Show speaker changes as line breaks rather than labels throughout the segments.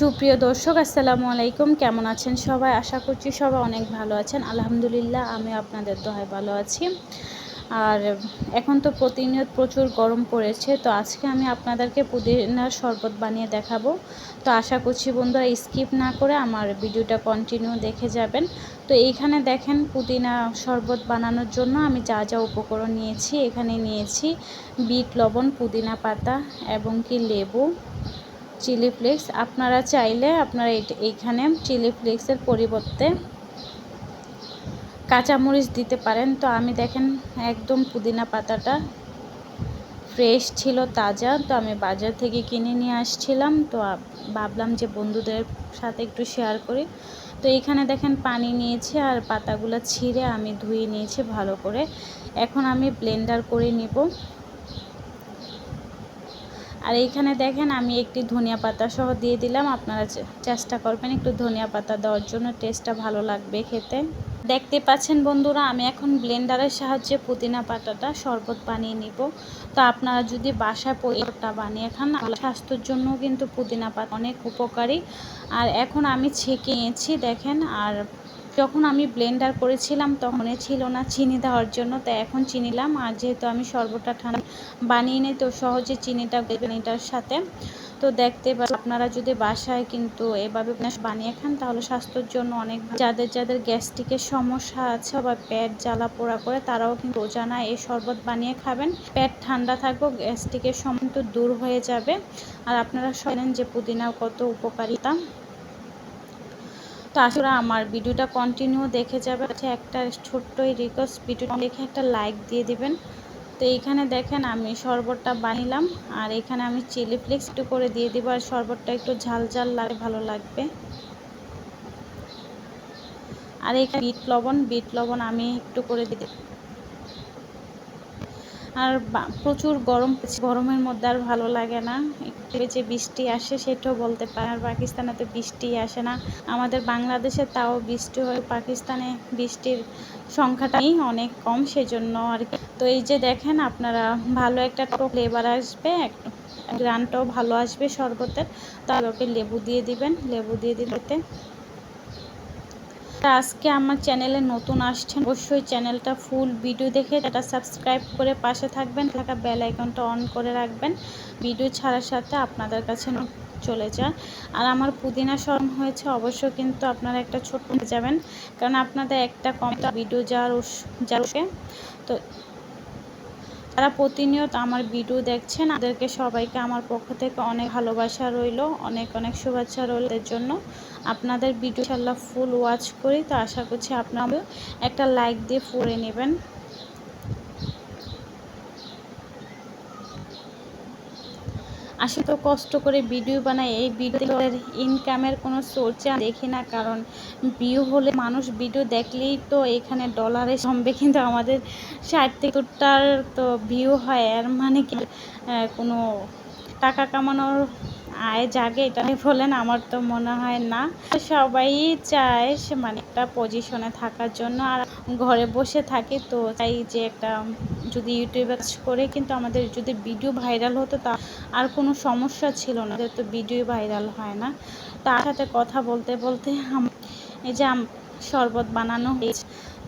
সুপ্রিয় দর্শক, আসসালামু আলাইকুম। কেমন আছেন সবাই? আশা করছি সবাই অনেক ভালো আছেন। আলহামদুলিল্লাহ, আমি আপনাদের দোহায় ভালো আছি। আর এখন তো প্রতিনিয়ত প্রচুর গরম পড়েছে, তো আজকে আমি আপনাদেরকে পুদিনার শরবত বানিয়ে দেখাবো। তো আশা করছি বন্ধুরা, স্কিপ না করে আমার ভিডিওটা কন্টিনিউ দেখে যাবেন। তো এইখানে দেখেন, পুদিনা শরবত বানানোর জন্য আমি যা যা উপকরণ নিয়েছি, এখানে নিয়েছি বিট, লবণ, পুদিনা পাতা এবং কি লেবু। চিলি ফ্লেক্স আপনারা চাইলে আপনারা এইখানে চিলি ফ্লেক্সের পরিবর্তে কাঁচামরিচ দিতে পারেন। তো আমি দেখেন একদম পুদিনা পাতাটা ফ্রেশ ছিল, তাজা। তো আমি বাজার থেকে কিনে নিয়ে আসছিলাম। তো ভাবলাম যে বন্ধুদের সাথে একটু শেয়ার করি। তো এখানে দেখেন পানি নিয়েছি আর পাতাগুলো ছিঁড়ে আমি ধুয়ে নিয়েছি ভালো করে। এখন আমি ব্লেন্ডার করে নিব। আর এইখানে দেখেন আমি একটি ধনিয়া পাতা সহ দিয়ে দিলাম। আপনারা চেষ্টা করবেন একটু ধনিয়া পাতা দেওয়ার জন্য। টেস্টটা ভালো লাগবে খেতে। দেখতে পাচ্ছেন বন্ধুরা, আমি এখন ব্লেন্ডারের সাহায্যে পুদিনা পাতাটা শরবত বানিয়ে নিব। তো আপনারা যদি বাসায় পরিবারটা বানিয়ে খান স্বাস্থ্যের জন্য কিন্তু পুদিনা পাতা অনেক উপকারী। আর এখন আমি ছেঁকে নিয়েছি, দেখেন, আর যখন আমি ব্লেন্ডার করেছিলাম তখন ছিল না চিনি দেওয়ার জন্য, তো এখন চিনিলাম। আর যেহেতু আমি শরবতটা ঠান্ডা বানিয়ে নিই, তো সহজে চিনিটা চিনিটার সাথে। তো দেখতে আপনারা যদি বাসায় কিন্তু এভাবে বানিয়ে খান, তাহলে স্বাস্থ্যের জন্য অনেক যাদের যাদের গ্যাস্ট্রিকের সমস্যা আছে বা পেট জ্বালা পোড়া করে, তারাও কিন্তু রোজানা এই শরবত বানিয়ে খাবেন। পেট ঠান্ডা থাকব, গ্যাস্ট্রিকের সমস্যা দূর হয়ে যাবে। আর আপনারা শোনেন যে পুদিনা কত উপকারিতা। তো আসলে আমার ভিডিওটা কন্টিনিউ দেখে যাবে। একটা ছোট্টই রিকোয়েস্ট ভিডিওটা দেখে একটা লাইক দিয়ে দিবেন। তো এইখানে দেখেন আমি শরবতটা বানিলাম আর এখানে আমি চিলি ফ্লেক্স একটু করে দিয়ে দিব আর শরবতটা একটু ঝাল ঝাল লাগে, ভালো লাগবে। আর এখানে বিট লবণ বিট লবণ আমি একটু করে দিতে আর প্রচুর গরম, গরমের মধ্যে আর ভালো লাগে না। একটু যে বৃষ্টি আসে সেটাও বলতে পারে আর পাকিস্তানে তো বৃষ্টি আসে না। আমাদের বাংলাদেশে তাও বৃষ্টি হয়। পাকিস্তানে বৃষ্টির সংখ্যাটাই অনেক কম সেজন্য আর কি। তো এই যে দেখেন আপনারা, ভালো একটা ফ্লেভার আসবে গ্রানটাও ভালো আসবে শরবতের। ওকে লেবু দিয়ে দিবেন। লেবু দিয়ে দিতে আজকে আমার চ্যানেলে নতুন আসছেন, অবশ্যই চ্যানেলটা ফুল ভিডিও দেখে এটা সাবস্ক্রাইব করে পাশে থাকবেন, থাকা বেল আইকনটা অন করে রাখবেন, ভিডিও ছাড়ার সাথে আপনাদের কাছে চলে যায় আর আমার পুদিনা স্মরণ হয়েছে, অবশ্যই কিন্তু আপনারা একটা ছোট যাবেন, কারণ আপনাদের একটা কমটা ভিডিও যার যাচ্ছে তো যারা প্রতিনিয়ত আমার ভিডিও দেখছেন। তাদেরকে সবাইকে আমার পক্ষ থেকে অনেক ভালোবাসা রইল, অনেক অনেক শুভেচ্ছা রইল এর জন্য। আপনাদের ভিডিও ইনশাল্লাহ ফুল ওয়াচ করি। তো আশা করছি আপনারা একটা লাইক দিয়ে পড়ে নেবেন। আসে তো কষ্ট করে ভিডিও বানাই এই ভিডিওর ইনকামের কোনো সোর্সে দেখি না, কারণ ভিউ হলে মানুষ ভিডিও দেখলেই তো এখানে ডলারে জমবে, কিন্তু আমাদের ষাট সত্তরটার তো ভিউ হয় আর মানে কি? কোনো টাকা কামানোর আয় জাগে, এটা বলেন, আমার তো মনে হয় না। সবাই চায় সে মানে একটা পজিশনে থাকার জন্য, আর ঘরে বসে থাকে তো চাই যে একটা যদি ইউটিউবে কাজ করে, কিন্তু আমাদের যদি ভিডিও ভাইরাল হতো, তা আর কোনো সমস্যা ছিল না। যেহেতু ভিডিও ভাইরাল হয় না। তার সাথে কথা বলতে বলতে এই যে শরবত বানানো হয়েছে।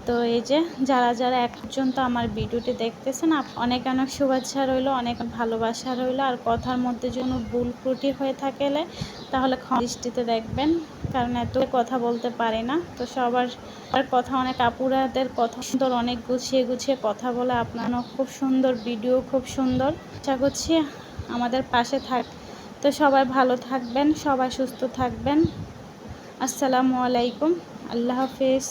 তো এই যে যারা যারা এক পর্যন্ত আমার ভিডিওটি দেখতেছেন অনেক অনেক শুভেচ্ছা রইল, অনেক ভালোবাসা রইল। আর কথার মধ্যে যেন ভুল ত্রুটি হয়ে থাকলে, তাহলে দৃষ্টিতে দেখবেন। কারণ এত কথা বলতে পারে না। তো সবার কথা অনেক আপুরাদের কথা সুন্দর, অনেক গুছিয়ে গুছিয়ে কথা বলে আপনার খুব সুন্দর ভিডিও খুব সুন্দর। আশা করছি আমাদের পাশে থাক। তো সবাই ভালো থাকবেন, সবাই সুস্থ থাকবেন। আসসালামু আলাইকুম, আল্লাহ হাফিজ।